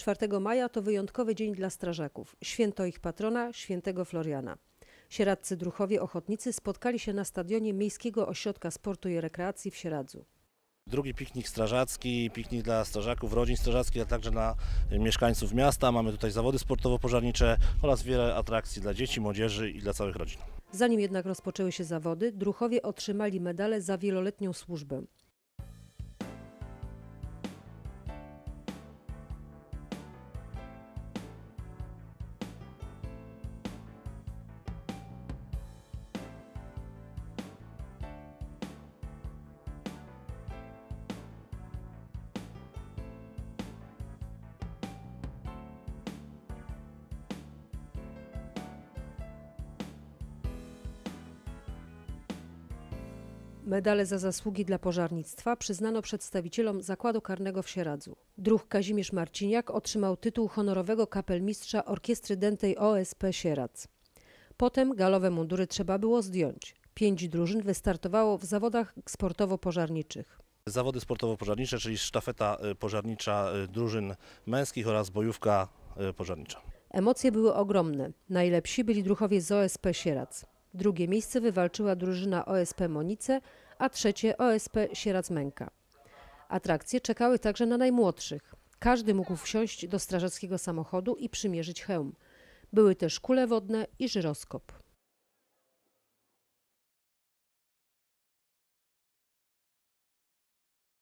4 maja to wyjątkowy dzień dla strażaków. Święto ich patrona, świętego Floriana. Sieradcy druchowie ochotnicy spotkali się na stadionie Miejskiego Ośrodka Sportu i Rekreacji w Sieradzu. Drugi piknik strażacki, piknik dla strażaków, rodzin strażackich, a także dla mieszkańców miasta. Mamy tutaj zawody sportowo-pożarnicze oraz wiele atrakcji dla dzieci, młodzieży i dla całych rodzin. Zanim jednak rozpoczęły się zawody, druchowie otrzymali medale za wieloletnią służbę. Medale za zasługi dla pożarnictwa przyznano przedstawicielom Zakładu Karnego w Sieradzu. Druh Kazimierz Marciniak otrzymał tytuł honorowego kapelmistrza Orkiestry Dętej OSP Sieradz. Potem galowe mundury trzeba było zdjąć. Pięć drużyn wystartowało w zawodach sportowo-pożarniczych. Zawody sportowo-pożarnicze, czyli sztafeta y, pożarnicza y, drużyn męskich oraz bojówka y, pożarnicza. Emocje były ogromne. Najlepsi byli druchowie z OSP Sieradz. Drugie miejsce wywalczyła drużyna OSP Monice, a trzecie OSP Sieradz Męka. Atrakcje czekały także na najmłodszych. Każdy mógł wsiąść do strażackiego samochodu i przymierzyć hełm. Były też kule wodne i żyroskop.